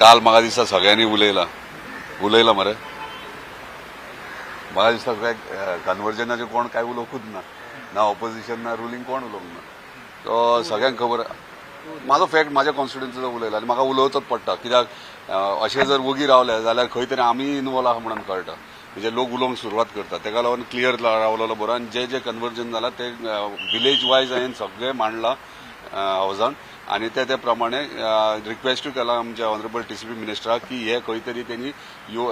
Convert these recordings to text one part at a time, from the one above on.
काल म्हाका दिसता सगळ्यांनी उलयला. उलयला मरे. म्हाका दिसता काय कन्वर्जनाचे कोण काय उलोवंकूच ना. ना ऑपोजिशन ना रुलींग कोण उलोवंक ना. तो सगळ्यांक खबर. म्हाजो फॅक्ट म्हाज्या कॉन्स्टिट्युन्सीचो उलयला. आनी म्हाका उलोवचोच पडटा. कित्याक अशें जर वगी रावले जाल्यार खंय तरी आमी इन्वॉल्व आहा म्हणून कळटा. म्हणजे लोक उलोवंक सुरवात करता. तेका लागून क्लियर रावलेलो बरो. आनी जे जे कन्वर्जन जाला ते विलेज वायज हांवें सगळें मांडलां हावजान आणि त्या ते प्रमाणे रिक्वेस्ट केला आमच्या ऑनरेबल टीसीपी मिनिस्टराक की हे खंय तरी त्यांनी यो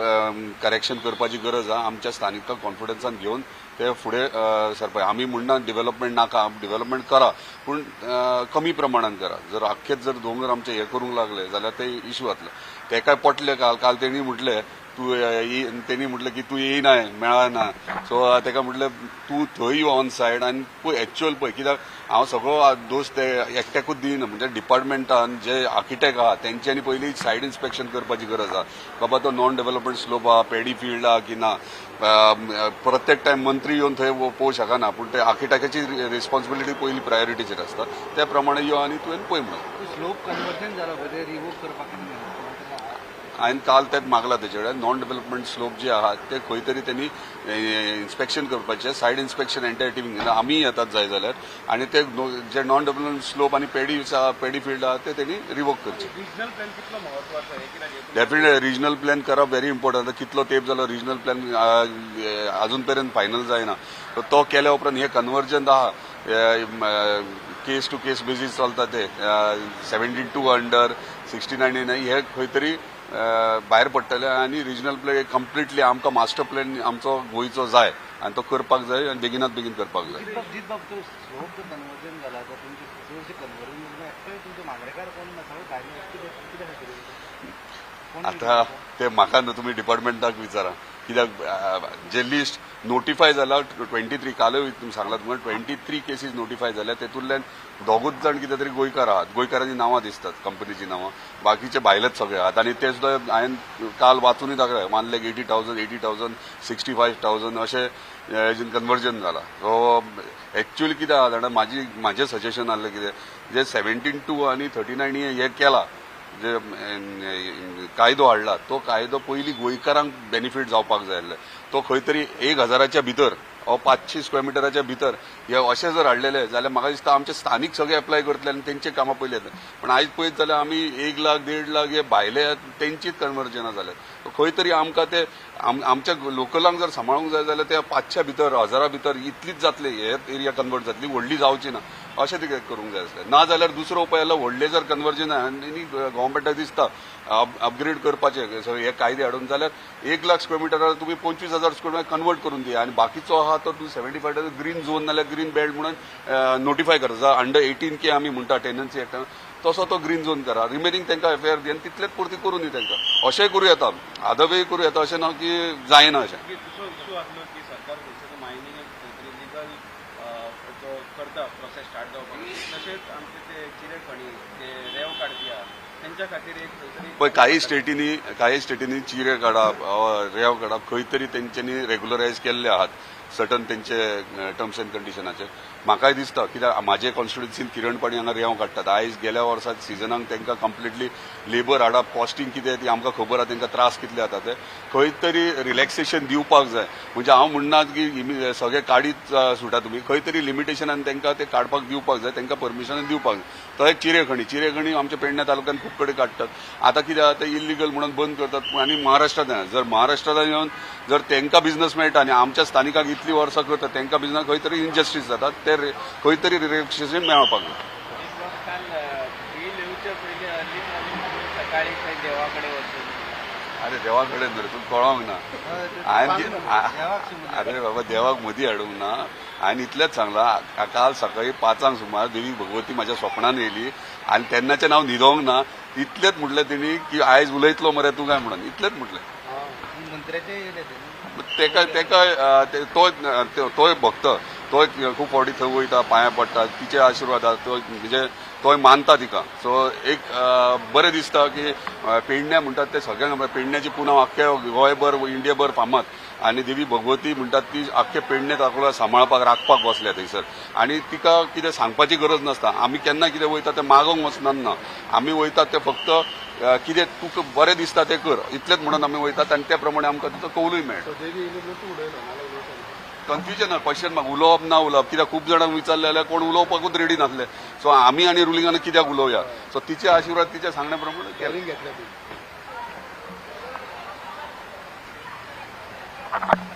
करेक्शन करपाची गरज आहा आमच्या स्थानिकांक कॉन्फिडन्सान घेवन ते फुडें सरपा आमी म्हणना डेव्हलपमेंट नाका डेव्हलपमेंट करा पूण कमी प्रमाणात करा. जर अख्खेच जर दोंगर आमचे हे करूंक लागले जाल्यार ते इश्यू जातले ते काय पटले काल काल तेणी म्हटले तू त्यांनी तेणी म्हटलं की तू येयनाय मेळना सो तेका म्हटलं तू थंय यो ऑन सायड आनी पळय एक्च्युअल पळय कित्याक हांव सगळो दोश ते एकट्याकूच दिना म्हणजे डिपार्टमेंटान जे आर्किटेक्ट आहा तेंच्यांनी पयलीं सायड इन्स्पेक्शन करपाची गरज आहा बाबा तो नॉन डेव्हलपमेंट स्लोप आहा पेडी फील्ड आहा की ना प्रत्येक टायम मंत्री येवन थंय पळोवंक शकना पूण ते आर्किटेक्टाची रिस्पॉन्सिबिलिटी पयली प्रायोरिटीचेर आसता त्या प्रमाणे यो आनी तुवें पळय म्हणून स्लोप कन्वर्जन जाला रिवोक करपाक हांवें काल तेच मागला तेचे कडेन नॉन डेव्हलपमेंट स्लोप जे आहा ते खंय तरी त्यांनी इन्स्पेक्शन करपाचें सायड इन्स्पेक्शन एंटायर टीम आमी येतात जाय जाल्यार आनी ते जे नॉन डेव्हलपमेंट स्लोप आनी पेडी पेडी फील्ड आहा ते त्यांनी रिवोक करचे रिजनल प्लॅन कितलो म्हत्वाचो आहे कित्याक डेफिनेट रिजनल प्लॅन करप व्हेरी इम्पॉर्टंट कितलो तेप जालो रिजनल प्लॅन अजून पर्यंत फायनल जायना तो केल्या उपरांत हे कन्वर्जन आहा केस टू केस बेसीस चलता ते. Seventy two under sixty nine हे खंय तरी भायर पडटले आनी रिजनल प्लॅन कम्प्लिटली आमकां मास्टर प्लॅन आमचो गोंयचो जाय. आनी तो करपाक जाय आनी बेगिनात बेगीन करपाक जाय. कोण आता ते म्हाका न्हू तुमी डिपार्टमेंटाक विचारा. कित्याक जे लिस्ट नोटिफाय जाला ट्वेंटी थ्री कालूय तुमी सांगला तुमकां ट्वेंटी थ्री केसीस नोटिफाय जाल्या तेतूंतल्यान दोगूच जाण कितें तरी गोंयकार आहात. गोंयकारांची नांवां दिसतात कंपनीची नांवां. बाकीचे भायलेच सगळे आहात. आनी ते सुद्दां हांवें काल वाचूनय दाखयलें one lakh eighty thousand eighty thousand sixty five thousand अशें हेजें कन्वर्जन जाला सो एक्च्युअली कितें आहा जाणा म्हाजी म्हाजें सजेशन आसलें कितें जे सेव्हन्टीन टू आनी थर्टी नायन हे केला. जे कायदो हाडला तो कायदो पयलीं गोंयकारांक बेनिफीट जावपाक जाय आसले. तो खंय तरी एक हजाराच्या भितर हो पांचशी स्क्वेअर मिटराच्या भितर हे अशें जर हाडलेले जाल्यार म्हाका दिसता आमचे स्थानीक सगळे एप्लाय करतले आनी तेंचे कामां पयली येतले पण आयज पळयत जाल्यार आमी एक लाख देड लाख हे भायले तेंचीच कन्वर्जनां जाल्यात खंय तरी आमकां ते आम- आमच्या लोकलांक जर सांबाळूंक जाय जाल्यार ते पांचश्या भितर हजारा भितर इतलीच जातली हे एरिया कन्वर्ट जातली व्हडली जावची ना. अशें ते करूंक जाय आसलें ना जाल्यार दुसरो उपाय आसलो व्हडले जर कन्वर्जन आनी गव्हर्मेंटाक दिसता अपग्रेड करपाचे सो हे कायदे हाडून जाल्यार एक लाख स्क्वेअर मिटरार तुमी पंचवीस हजार स्क्वेअर मिटर कन्वर्ट करून दिया. आनी बाकीचो आहा तो two seventy five green zone नाल्यार ग्रीन बेल्ट म्हणून नोटिफाय करा. अंडर एटीन के आमी म्हणटा टेनन्सी एक्टान तसो तो ग्रीन झोन करा. रिमेनिंग तांकां एफआयआर दी आनी तितलेच पुरती करून दी तांकां अशेंय करूं येता आदवे करूं येता अशें. ना की जायना अशें तो करता प्रोसेस स्टार्ट जावपाक तशेंच आमचे ते चिरे खणी ते रेव काडपी आहा. तेंच्या खातीर एक खंय पळय काही स्टेटींनी काही स्टेटींनी चिरे काडप अ, रेव काडप खंय तरी तेंच्यांनी रेगुलरायज केल्ले आहात. सटन तेंचे टर्म्स अँड कंडिशनाचे म्हाकाय दिसता कित्याक म्हाजे कॉन्स्टिट्युन्सीन किरणपाणी हांगा रेंव काडटात आयज गेल्या वर्सात सिजनाक तांकां कंप्लिटली लेबर हाडप कॉस्टिंग कितें ती आमकां खबर आहा तांकां त्रास कितले जाता ते. खंय तरी रिलॅक्सेशन दिवपाक जाय. म्हणजे हांव म्हणना की सगळे काडीत सुटा तुमी खंय तरी लिमिटेशनान तांकां ते काडपाक दिवपाक जाय तांकां परमिशन दिवपाक जाय. तो एक चिरेखणी. चिरेखणी आमच्या पेडण्या तालुक्यात खूब कडेन काडटात आता कितें जाता ते इलिगल म्हणून बंद करतात. आनी महाराष्ट्रांत जर महाराष्ट्रांत येवन जर तांकां बिझनस मेळटा आनी आमच्या स्थानिकांक इतले वर्सां करतात तांकां बिझनस खंय तरी इनजस्टीस जातात. ते खंय तरी रिलॅक्सेशन मेळपाक जाय अरे देवा कडेन धर तूं कळोंक ना. हांवें अरे बाबा देवाक मदीं हाडूंक ना. हांवें इतलेंच सांगलां काल सकाळी पांचांक सुमार देवी भगवती म्हाज्या स्वप्नान येयली आनी तेन्नाचें नांव न्हिदोंक ना. इतलेंच म्हटलें तेणी की आयज उलयतलो मरे तूं काय म्हणून. इतलेंच म्हटलें. तेका तेका ते- तो तो- भक्त तो खूब फावटी थंय वयता पांयां पडटा तिचे आशिर्वाद तो म्हणजे मानता तिका. सो एक बरें दिसता की पेडण्या म्हणटात ते सगळ्यांक पेडण्याची पुनव आख्ख्या गोंयभर इंडियाभर फामाद. आनी देवी भगवती म्हणटात ती आख्खे पेडणे ताका सांबाळपाक राखपाक बसल्या थंयसर आनी तिका कितें सांगपाची गरज नासता. आमी केन्ना कितें वयता तें मागोंक वचनात ना आमी वयतात ते फक्त कितें तुका बरें दिसता तें कर. इतलेंच म्हणून आमी वयतात आनी त्या प्रमाणे आमकां तिचो कौलूय मेळटा कन्फ्युजन ना क्वेश्चन मार्क उलोवप ना उलोवप. कित्याक खूब जाणांक विचारलें जाल्यार कोण उलोवपाकूच रेडी नासले सो आमी आनी रुलिंगान कित्याक उलोवया? सो तिचे आशिर्वाद तिच्या सांगण्या प्रमाणे Thank you.